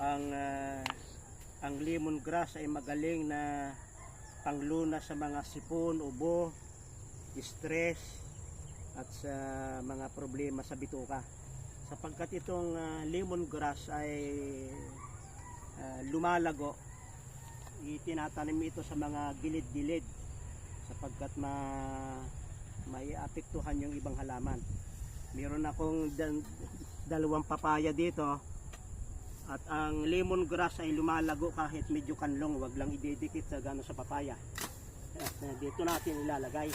ang ah, ang lemongrass ay magaling na pangluna sa mga sipon, ubo, stress at sa mga problema sa bituka. Sapagkat itong ah, lemongrass ay ah, lumalago, itinatanim ito sa mga gilid-gilid sapagkat ma maiapektuhan yung ibang halaman. Meron akong dan- dalawang papaya dito at ang lemongrass ay lumalago kahit medyo kanlong, wag lang ididikit sa gano sa papaya. At uh, dito natin ilalagay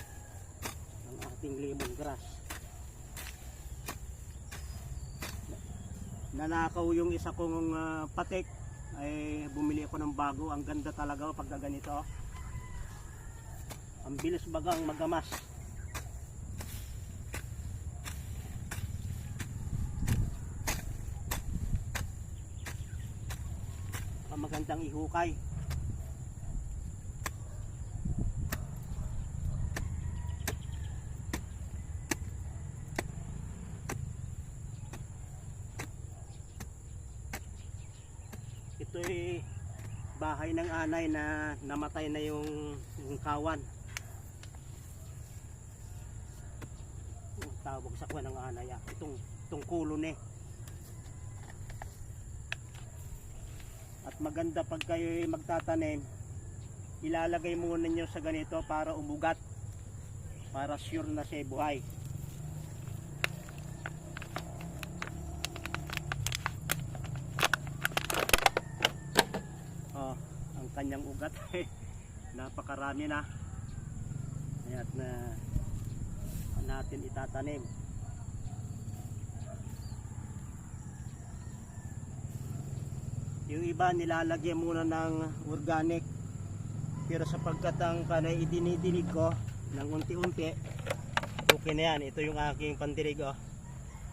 ang ating lemongrass. Nanakaw yung isa kong ah, patik ay bumili ako ng bago. Ang ganda talaga oh, pagka ganito. Ang bilis bagang magamas. Ang magandang ihukay. Ito ay bahay ng anay na namatay na yung, yung kawan. Ang tawag sa kwan ng anay ah. Itong, itong kulon eh. At maganda pag kayo magtatanim, ilalagay muna ninyo sa ganito para umugat. Para sure na siya buhay. Oh, ang kanyang ugat napakarami na. Ayan na natin itatanim. Yung iba nilalagyan muna ng organic. Pero sapagkat ang kanay idinidinig ko ng unti-unti, okay na yan. Ito yung aking pandirig. Oh.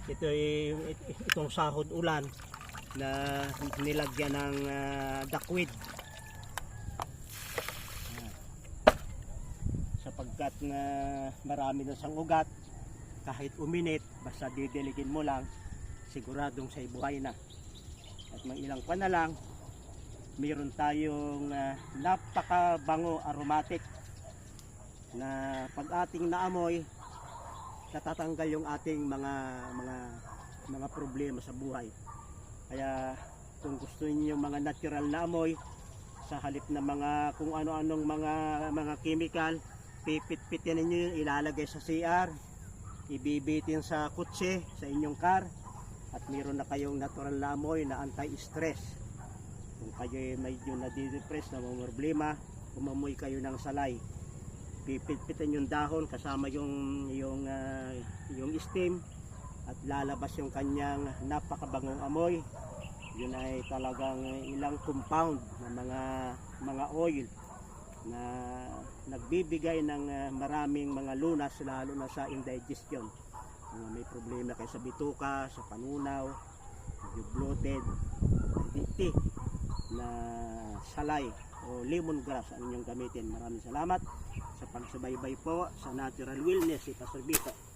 Ito yung it- itong sahod ulan na nilagyan ng ah, duckweed. Sapagkat na marami na siyang ugat, kahit uminit, basta didiligin mo lang, siguradong sa buhay na. At mga ilang pa na lang, mayroon tayong ah, napakabango aromatic na pag ating naamoy, natatanggal yung ating mga mga mga problema sa buhay. Kaya kung gusto niyo mga natural na amoy sa halip na mga kung ano-anong mga mga chemical, pipit-pitin niyo ilalagay sa CR, ibibitin sa kutse, sa inyong car, at meron na kayong natural na amoy na anti-stress. Kung kayo medyo nadidepress na mga problema, umamoy kayo ng salay. Pipit-pitin yung dahon kasama yung yung ah, yung steam at lalabas yung kanyang napakabangong amoy. Yun ay talagang ilang compound na mga mga oil na nagbibigay ng ah, maraming mga lunas lalo na sa indigestion. Mga may problema kayo sa bituka, sa panunaw, medyo bloated, acidity na salay o lemongrass ang inyong gamitin. Maraming salamat sa pagsubaybay po sa Natural Wellness si Pastor Vito.